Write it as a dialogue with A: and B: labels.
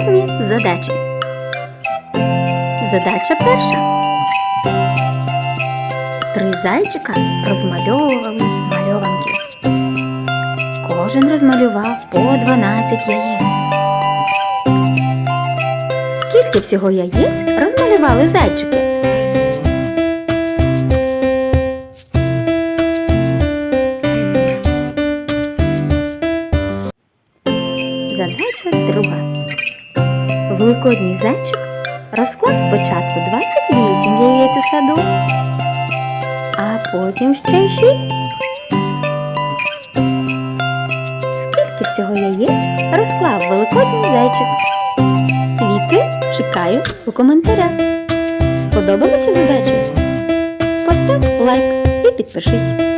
A: Великодні задачі. Задача перша. Три зайчика розмальовували мальованки. Кожен розмалював по 12 яєць. Скільки всього яєць розмалювали зайчики? Задача друга. Великодній зайчик розклав спочатку 28 яєць у саду, а потім ще 6. Скільки всього яєць розклав великодній зайчик? Квіти чекаю у коментарях. Сподобалася задача? Постав лайк і підпишись.